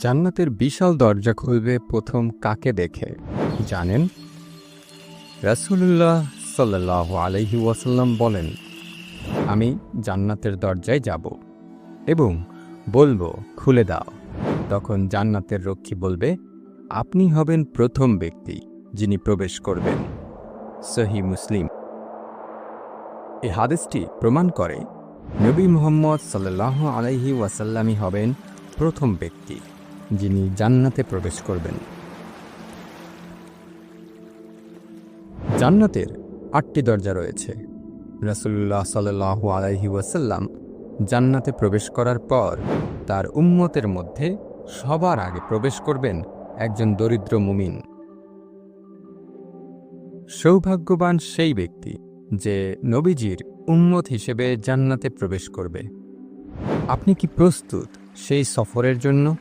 জান্নাতের বিশাল দরজা খুলবে প্রথম কাকে দেখে? জানেন? রাসূলুল্লাহ সাল্লাহ আলহি ওয়াসাল্লাম বলেন, আমি জান্নাতের দরজায় যাব এবং বলব, খুলে দাও। তখন জান্নাতের রক্ষী বলবে, আপনি হবেন প্রথম ব্যক্তি যিনি প্রবেশ করবেন। সহি মুসলিম। এ হাদিসটি প্রমাণ করে নবী মুহাম্মদ সাল্লাহ আলাইহি ওয়াসাল্লামই হবেন প্রথম ব্যক্তি। যিনি জান্নাতে প্রবেশ করবেন। জান্নাতের আটটি দরজা রয়েছে। রাসুল্লাহ সাল্লাহ আলাইহি ওয়াসাল্লাম জান্নাতে প্রবেশ করার পর তার উম্মতের মধ্যে সবার আগে প্রবেশ করবেন একজন দরিদ্র মুমিন। সৌভাগ্যবান সেই ব্যক্তি যে নবীজির উম্মত হিসেবে জান্নাতে প্রবেশ করবে। আপনি কি প্রস্তুত সেই সফরের জন্য?